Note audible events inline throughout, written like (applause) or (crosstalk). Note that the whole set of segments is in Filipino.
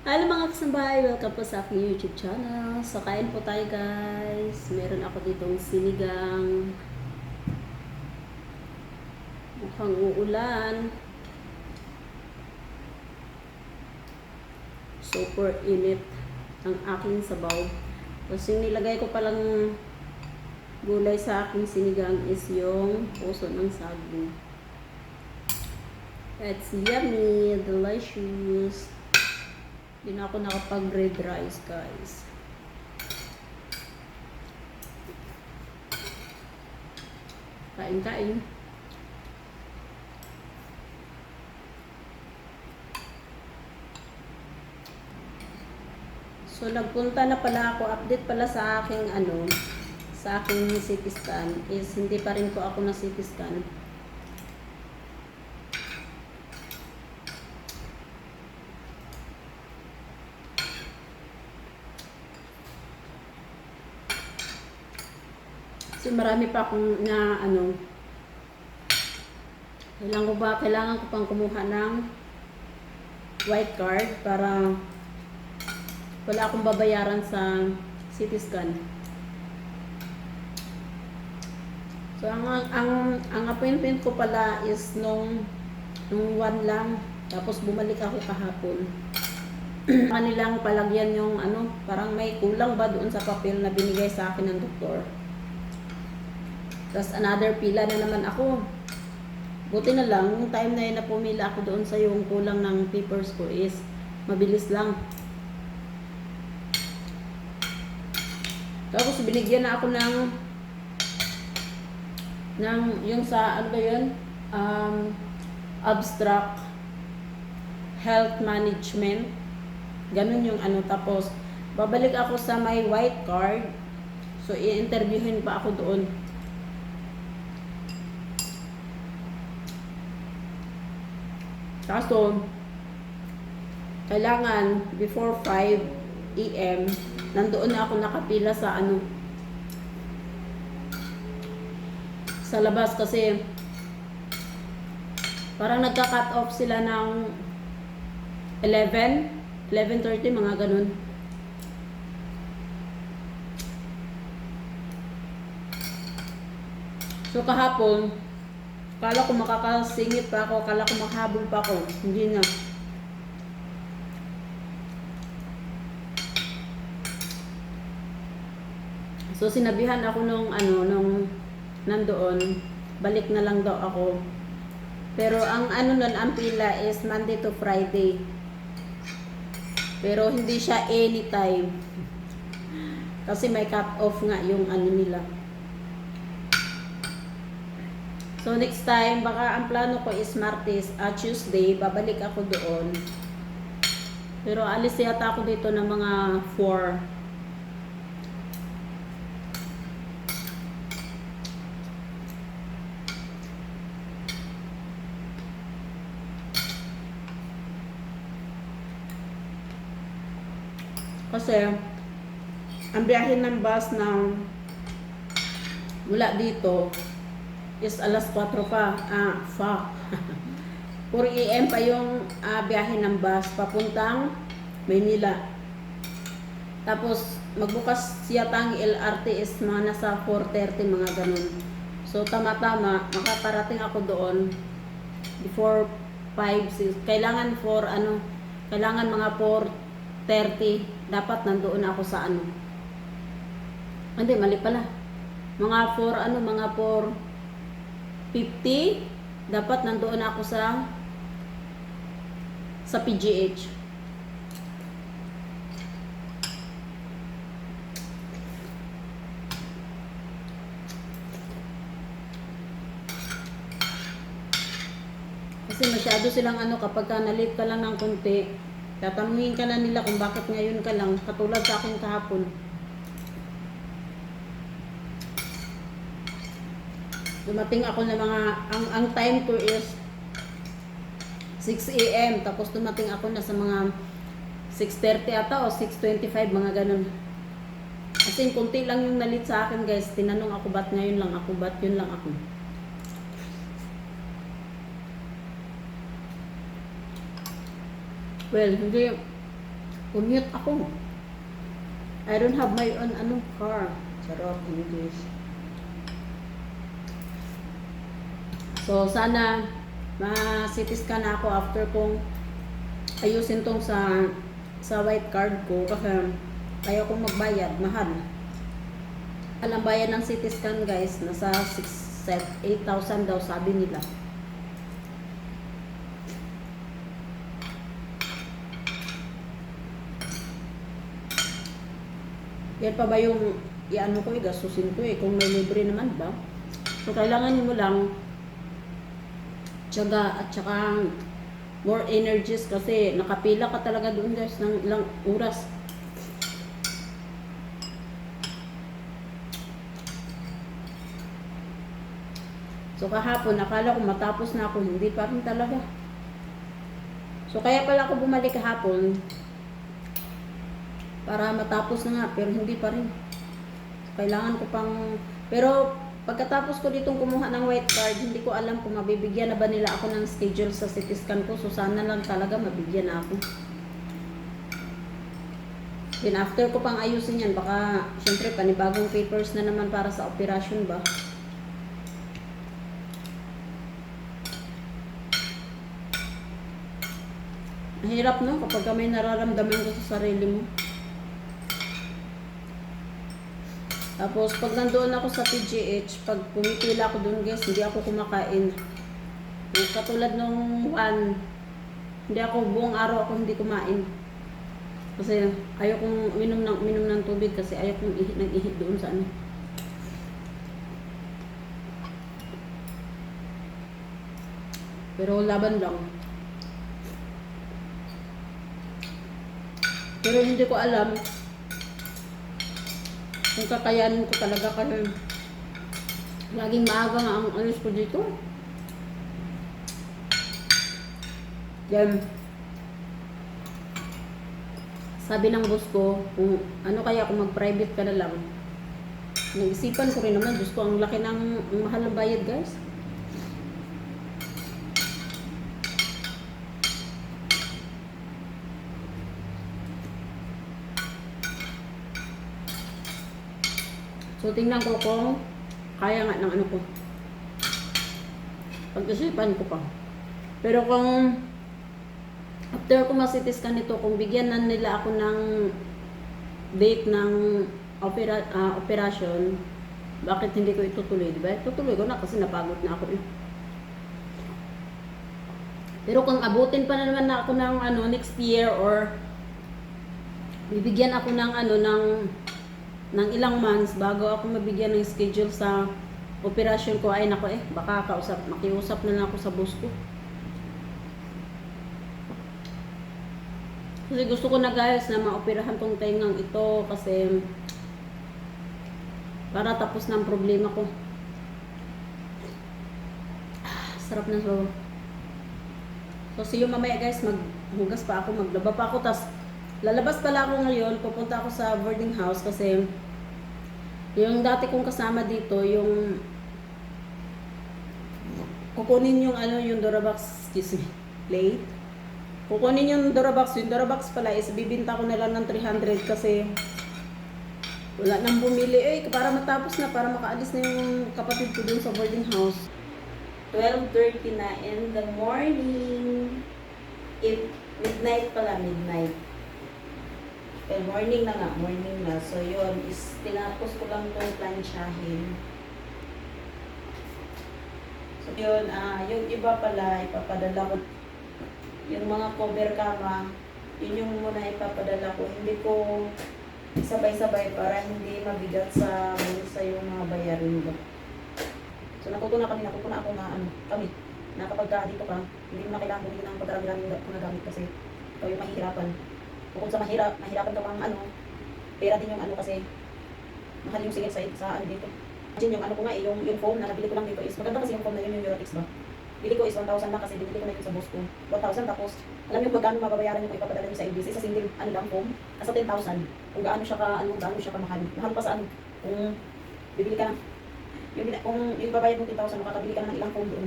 Hello mga kasambahay, welcome po sa aking YouTube channel. So kain po tayo guys. Meron ako ditong sinigang. Mukhang uulan. Super init ang aking sabaw. Tapos yung nilagay ko palang gulay sa aking sinigang is yung puso ng saging. It's yummy, delicious. Hindi na ako nakapag-red rice, guys. Kain-kain. So, nagpunta na pala ako. Update pala sa aking, ano, sa aking CT scan is hindi pa rin po ako na CT scan. Kasi marami pa akong na ano kailangan ko ba kailangan ko pang kumuha ng white card para wala akong babayaran sa CT scan. So ang ang ang appointment ko pala is nung nung one lang tapos bumalik ako kahapon. (clears throat) Kanilang palagyan yung ano, parang may kulang ba doon sa papel na binigay sa akin ng doktor. Tapos another pila na naman ako. Buti na lang, yung time na yun na pumila ako doon sa yung kulang ng papers ko is mabilis lang. Tapos binigyan na ako ng ng yung sa ano ba yun? Um, abstract health management. Ganun yung ano. Tapos babalik ako sa my white card. So i-interviewin pa ako doon. Kaso, kailangan before 5 a.m. nandoon na ako nakapila sa ano sa labas kasi parang nagka-cut off sila ng 11 11.30 mga ganun so kahapon kala ko makakasingit pa ako kala ko makahabol pa ako hindi na So sinabihan ako nung ano nung nandoon, balik na lang daw ako. Pero ang ano nun ang pila is Monday to Friday. Pero hindi siya anytime. Kasi may cut off nga yung ano nila. So next time, baka ang plano ko is Martes at Tuesday, babalik ako doon. Pero alis yata ako dito ng mga 4. Kasi, ang biyahe ng bus na mula dito is alas 4 pa. Ah, fa. (laughs) 4 a.m. pa yung ah, biyahe ng bus papuntang Maynila. Tapos, magbukas yata ang LRT is mga nasa 4.30 mga ganun. So, tama-tama, makakarating ako doon before 5, 6. Kailangan for ano, kailangan mga 4.30 dapat nandoon ako sa ano. Hindi, mali pala. Mga 4, ano, mga 4.50, dapat nandoon ako sa sa PGH. Kasi masyado silang ano, kapag ka nalit ka lang ng konti, tatanungin ka na nila kung bakit ngayon ka lang, katulad sa akin kahapon. Dumating ako na mga, ang, ang time ko is 6 a.m. Tapos dumating ako na sa mga 6.30 ata o 6.25, mga ganun. Kasi kunti lang yung nalit sa akin guys. Tinanong ako ba't ngayon lang ako, ba't yun lang ako. Well, hindi Commute ako. I don't have my own anong car. Charot, English. So, sana ma-CT scan ako after kong ayusin tong sa sa white card ko kasi ayaw kong magbayad, mahal. Alam bayad ng CT scan guys, nasa 6, 8,000 daw sabi nila. Yan pa ba yung iano ko eh, gastusin ko eh, kung may libre naman ba? So, kailangan mo lang tiyaga at saka more energies kasi nakapila ka talaga doon guys ng ilang oras. So kahapon, nakala ko matapos na ako, hindi pa rin talaga. So kaya pala ako bumalik kahapon para matapos na nga, pero hindi pa rin. Kailangan ko pang, pero pagkatapos ko ditong kumuha ng white card, hindi ko alam kung mabibigyan na ba nila ako ng schedule sa CT scan ko. So sana lang talaga mabigyan ako. Then after ko pang ayusin yan, baka syempre panibagong papers na naman para sa operasyon ba. Mahirap no kapag ka may nararamdaman ko sa sarili mo. Tapos pag nandoon ako sa PGH, pag pumipila ako doon guys, hindi ako kumakain. Yung Katulad nung one, hindi ako buong araw ako hindi kumain. Kasi ayaw kong ng minom ng tubig kasi ayaw kong ihi ng ihi doon sa ano. Pero laban lang. Pero hindi ko alam kung kakayanin ko talaga kasi laging maaga nga ang alis ko dito. Yan. Sabi ng boss ko, kung ano kaya kung mag-private ka na lang. Naisipan ko rin naman, Diyos ko, ang laki ng ang mahal ng bayad, guys. So, tingnan ko kung kaya nga ng ano ko. Pag-isipan ko pa. Pero kung after ko masitis ka nito, kung bigyan na nila ako ng date ng opera, ah, operasyon, bakit hindi ko itutuloy, di ba? Tutuloy ko na kasi napagod na ako eh. Pero kung abutin pa na naman na ako ng ano next year or bibigyan ako ng ano ng ng ilang months bago ako mabigyan ng schedule sa operasyon ko. Ay nako eh baka kausap makiusap na lang ako sa boss ko. Kasi gusto ko na guys na maoperahan tong tengang ito kasi para tapos ng problema ko. Ah, sarap na so so see you mamaya guys. Maghugas pa ako maglaba pa ako tas Lalabas pala ako ngayon, pupunta ako sa boarding house kasi yung dati kong kasama dito, yung kukunin yung ano, yung Durabox, excuse me, plate. Kukunin yung Durabox, yung Durabox pala is bibinta ko na lang ng 300 kasi wala nang bumili eh, para matapos na, para makaalis na yung kapatid ko dun sa boarding house. 12.30 na in the morning. If midnight pala, midnight. Well, morning na nga, morning na. So, yun, is tinapos ko lang itong plansyahin. So, yun, ah, yung iba pala, ipapadala ko. Yung mga cover kama, yun yung muna ipapadala ko. Hindi ko sabay-sabay para hindi mabigat sa sa yung mga bayarin ko. So, natuto na kami, natuto na ako na, ano, kami, na kapag ka dito ka, hindi mo na kailangan bumili ng pagkarami-rami na gamit kasi ikaw yung mahihirapan bukod sa mahirap, mahirapan ka pang ano, pera din yung ano kasi mahal yung singit sa, sa ano dito. Imagine yung ano ko nga eh, yung, yung foam na nabili ko lang dito is, maganda kasi yung foam na yun yung Eurotex ba? Bili ko is 1,000 lang kasi binili ko na yun sa boss ko. 1,000 tapos, alam yung magkano mababayaran yung ipapadala nyo sa LBC sa single ano lang foam, nasa 10,000. Kung gaano siya ka, ano, gaano siya ka mahal. Mahal pa sa ano, kung bibili ka na, yung, kung yung babayad mo 10,000, makakabili ka na ng ilang foam doon.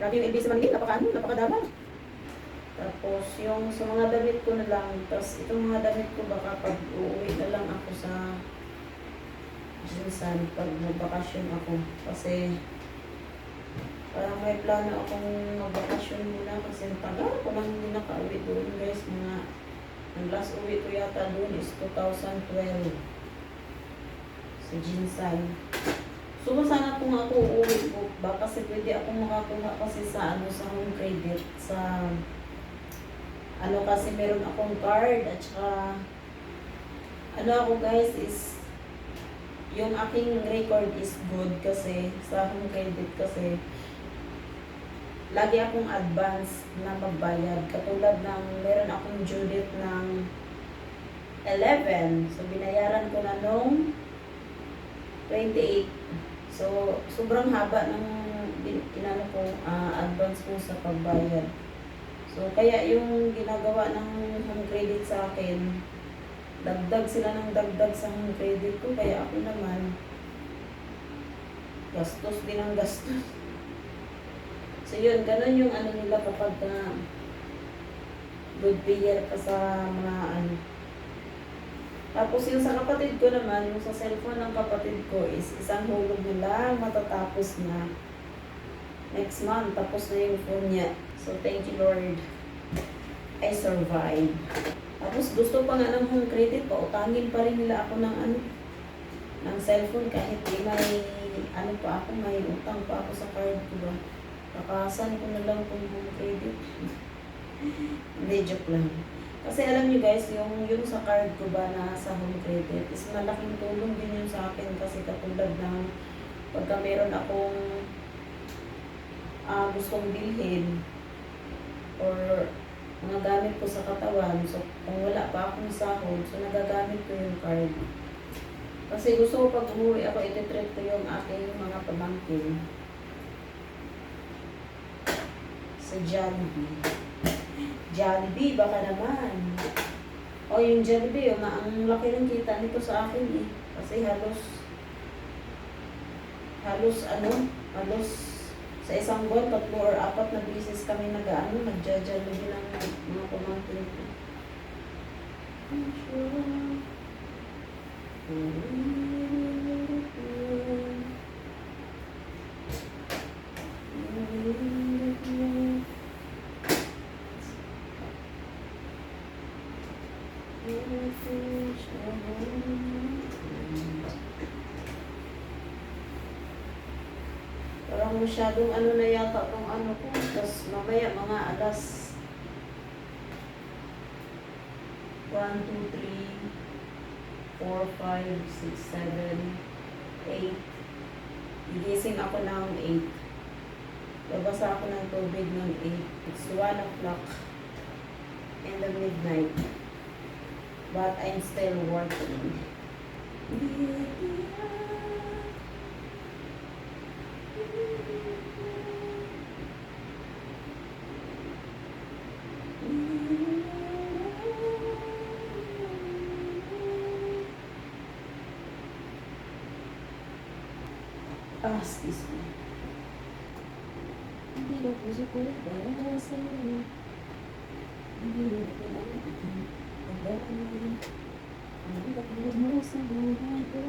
Grabe yung LBC Manila, napaka ano, napakadama. Tapos yung sa mga damit ko na lang, tapos itong mga damit ko baka pag uuwi na lang ako sa Jinsan pag magbakasyon ako. Kasi parang may plano akong magbakasyon muna kasi tagal ko lang hindi nakauwi doon guys. Mga ang last uwi ko yata doon is 2012 sa Jinsan. So, sana kung ako uuwi ko ba kasi pwede akong makakuha kasi sa ano sa home credit sa ano kasi meron akong card at saka ano ako guys is yung aking record is good kasi sa home credit kasi lagi akong advance na magbayad. Katulad ng meron akong due date ng 11 so binayaran ko na nung 28 so sobrang haba ng inano ko ah, advance ko sa pagbayad So, kaya yung ginagawa ng home credit sa akin, dagdag sila ng dagdag sa home credit ko, kaya ako naman, gastos din ang gastos. So, yun, ganun yung ano nila kapag na good payer ka sa mga ano. Tapos yung sa kapatid ko naman, yung sa cellphone ng kapatid ko is isang hulog na lang matatapos na next month. Tapos na yung phone niya. So, thank you, Lord. I survived. Tapos, gusto pa nga ng home credit, pautangin pa rin nila ako ng ano, ng cellphone kahit di may, ano pa ako, may utang pa ako sa card ko ba. Kakasan ko na lang kung home credit. (laughs) Hindi, joke lang. Kasi alam niyo guys, yung, yung sa card ko ba na sa home credit is malaking tulong din yun sa akin kasi katulad ng pagka meron akong ah gustong bilhin or mga gamit ko sa katawan. So, kung wala pa akong sahod, so nagagamit ko yung card. Kasi gusto ko pag umuwi ako, ititrip ko yung aking mga pamangkin sa Jollibee. Jollibee, baka naman. O yung Jollibee, yung, ang laki ng kita nito sa akin eh. Kasi halos, halos ano, halos sa isang buwan, tatlo or apat na beses kami nag-ano, nagja-Jollibee ng mga pamangkin ko. Parang masyadong ano na yata tong ano ko. Tapos mamaya mga alas 1, 2, 3, 4, 5, 6, 7, 8. Gigising ako ng 8. Babasa ako ng tubig ng 8. It's 1 o'clock in the midnight. But I'm still working. Ah, excuse me. Hindi na puso ko na para sa iyo. Hindi na kailangan Tandaan Ang pagkakas mo sa buhay ko.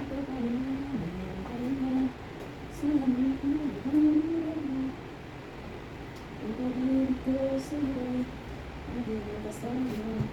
Ito pa rin naman. Pa rin naman. Sa lamin ko. Ang pagkakas ko sa iyo. Hindi na kasama.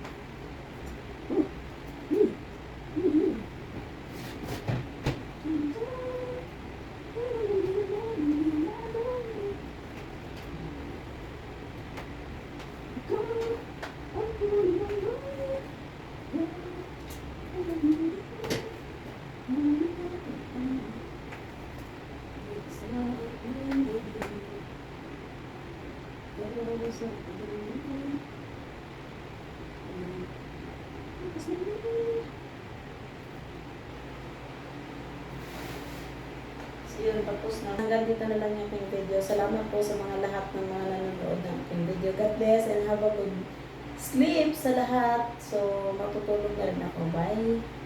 So yun, tapos na. Hanggang dito na lang yung aking video. Salamat po sa mga lahat ng mga nanonood ng aking video. God bless and have a good sleep sa lahat. So, matutulog na rin ako. Bye!